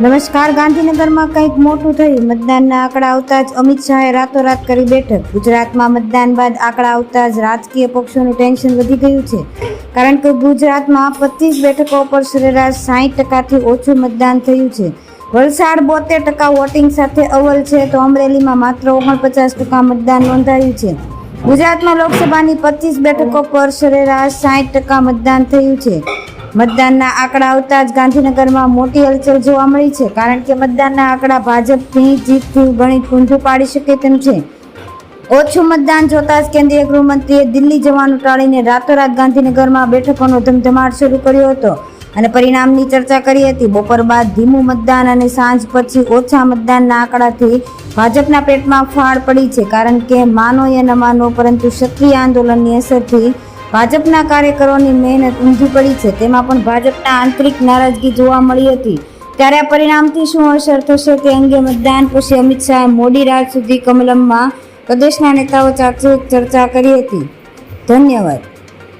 નમસ્કાર. ગાંધીનગરમાં કંઈક મોટું થયું મતદાનના આંકડા આવતા જ અમિત શાહે રાતોરાત કરી બેઠક. ગુજરાતમાં મતદાન બાદ આંકડા આવતા જ રાજકીય પક્ષોનું ટેન્શન વધી ગયું છે. કારણ કે ગુજરાતમાં પચીસ બેઠકો પર સરેરાશ સાહીઠ ટકાથી ઓછું મતદાન થયું છે. વલસાડ બોતેર ટકા વોટિંગ સાથે અવ્વલ છે તો અમરેલીમાં માત્ર ઓગણપચાસ ટકા મતદાન નોંધાયું છે. ગુજરાતમાં લોકસભાની પચીસ બેઠકો પર સરેરાશ સાહીઠ ટકા મતદાન થયું છે. મતદાનના આંકડા આવતા જ ગાંધીનગરમાં મોટી હલચલ જોવા મળી છે, કારણ કે મતદાનના આંકડા ભાજપની જીતથી ગણિત ઊંધું પાડી શકે તેમ છે. ઓછું મતદાન જોતા જ કેન્દ્રીય ગૃહમંત્રીએ દિલ્હી જવાનું ટાળીને રાતોરાત ગાંધીનગરમાં બેઠકોનો ધમધમાટ શરૂ કર્યો હતો અને પરિણામની ચર્ચા કરી હતી. બપોર બાદ ધીમું મતદાન અને સાંજ પછી ઓછા મતદાનના આંકડાથી ભાજપના પેટમાં ફાળ પડી છે, કારણ કે માનો યા ન માનો, પરંતુ ક્ષત્રિય આંદોલનની અસરથી ભાજપના કાર્યકરોની મહેનત ઊંધી પડી છે. તેમાં પણ ભાજપના આંતરિક નારાજગી જોવા મળી હતી. ત્યારે આ પરિણામથી શું અસર થશે તે અંગે મતદાન પછી અમિત શાહે મોડી રાત સુધી કમલમમાં પ્રદેશના નેતાઓ સાથે ચર્ચા કરી હતી. ધન્યવાદ.